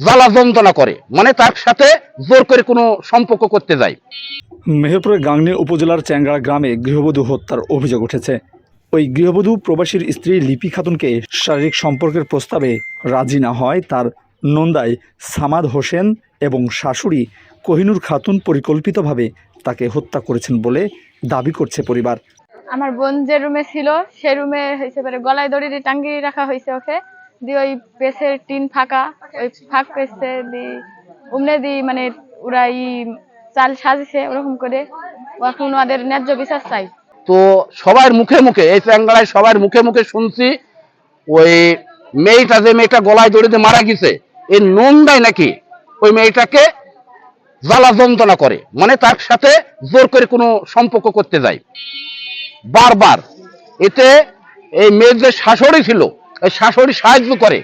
জ্বালা যন্ত্রণা করে। মানে তার সাথে জোর করে কোনো সম্পর্ক করতে যায়। মেহেরপুরের গাংনী উপজেলার চ্যাংড়া গ্রামে গৃহবধূ হত্যার অভিযোগ উঠেছে। ওই গৃহবধূ প্রবাসীর স্ত্রী লিপি খাতুনকে শারীরিক সম্পর্কের প্রস্তাবে রাজি না হয় তার নন্দায় সামাদ হোসেন এবং শাশুড়ি কোহিনুর খাতুন পরিকল্পিতভাবে তাকে হত্যা করেছেন বলে দাবি করছে পরিবার। আমার বোন যে রুমে ছিল সে রুমে হয়েছে পারে গলায় দড়ি দিয়ে টাঙ্গি রাখা হয়েছে ওকে। দিয়ে ওই পেসের টিন ফাঁকা, ওই ফাঁক পেসে দি উমনে দি মানে ওরা ই চাল সাজিছে ওরকম করে। এখন ওদের ন্যায্য বিচার চাই। তো সবার মুখে মুখে, এই চ্যাঙ্গালায় সবার মুখে মুখে শুনছি, ওই মেয়েটা যে মেয়েটা গলায় দড়িতে মারা গেছে এই নন্দায় নাকি? ওই মেয়েটাকে জ্বালা যন্ত্রণা করে মানে তার সাথে জোর করে কোনো সম্পর্ক করতে যায়। বারবার। এতে এই মেয়ের যে শাশুড়ি ছিল শাশুড়ি সাহায্য করে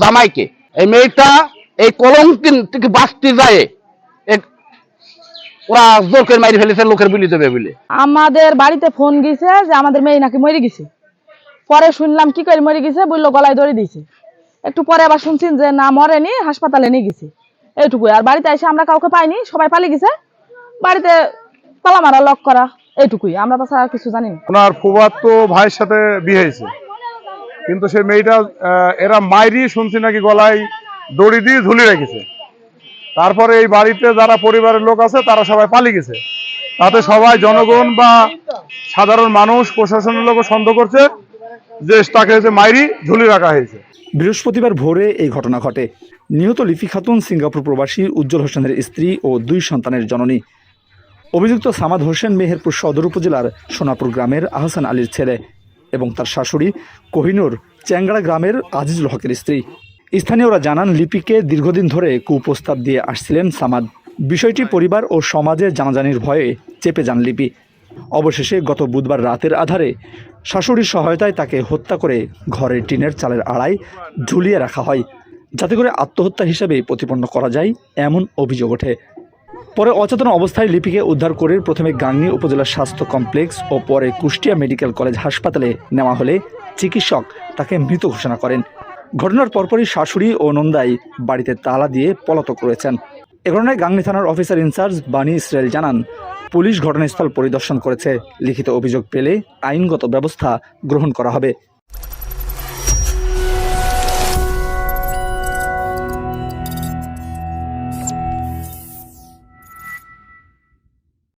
জামাইকে। এই মেয়েটা এই কলঙ্কিন থেকে বাঁচতে যায়। ওরা জোর করে মারি ফেলেছে লোকের বিলি দেবে বলে। আমাদের বাড়িতে ফোন গেছে যে আমাদের মেয়ে নাকি মরে গেছে। পরে শুনলাম কি করে মরে গেছে? বলল গলায় দড়ি দিয়েছে। একটু পরে আবার শুনছি যে না মরেনি হাসপাতালে নিয়ে গেছে। এইটুকুই। আর বাড়িতে এসে আমরা কাউকে পাইনি সবাই পালিয়ে গেছে। বাড়িতে তালা মারা লক করা এইটুকুই। আমরা তাছাড়া কিছু জানি না। ওনার ফুবাতো ভাইয়ের সাথে বিয়ে হয়েছে। কিন্তু সে মেয়েটা এরা মাইরি শুনছি নাকি গলায় দড়ি দিয়ে ঝুলি রেখেছে। তারপরে এই বাড়িতে যারা পরিবারের লোক আছে, তারা সবাই পালিয়ে গেছে। তাতে সবাই জনগণ বা সাধারণ মানুষ, প্রশাসনের লোক সন্দেহ করছে যে তাকে যে মাইরি ঝুলি রাখা হয়েছে। বৃহস্পতিবার ভোরে এই ঘটনা ঘটে। নিহত লিপি খাতুন সিঙ্গাপুর প্রবাসী উজ্জ্বল হোসেনের স্ত্রী ও দুই সন্তানের জননী। অভিযুক্ত সামাদ হোসেন মেহেরপুর সদর উপজেলার সোনাপুর গ্রামের আহসান আলীর ছেলে। এবং তার শাশুড়ি কোহিনুর চ্যাংড়া গ্রামের আজিজুল হকের স্ত্রী। স্থানীয়রা জানান, লিপিকে দীর্ঘদিন ধরে কুপ্রস্তাব দিয়ে আসছিলেন সামাদ। বিষয়টি পরিবার ও সমাজে জানাজানির ভয়ে চেপে যান লিপি। অবশেষে গত বুধবার রাতের আধারে শাশুড়ির সহায়তায় তাকে হত্যা করে ঘরের টিনের চালের আড়াই ঝুলিয়ে রাখা হয়। যাতে করে আত্মহত্যা হিসেবে প্রতিপন্ন করা যায়, এমন অভিযোগ ওঠে। পরে অচেতন অবস্থায় লিপিকে উদ্ধার করে প্রথমে গাংনী উপজেলা স্বাস্থ্য কমপ্লেক্স ও পরে কুষ্টিয়া মেডিকেল কলেজ হাসপাতালে নেওয়া হলে চিকিৎসক তাকে মৃত ঘোষণা করেন। ঘটনার পরপরই শাশুড়ি ও নন্দাই বাড়িতে তালা দিয়ে পলাতক রয়েছেন। এ ঘটনায় গাংনী থানার officer in charge Bani Israil জানান, পুলিশ ঘটনাস্থল পরিদর্শন করেছে। লিখিত অভিযোগ পেলে আইনগত ব্যবস্থা গ্রহণ করা হবে।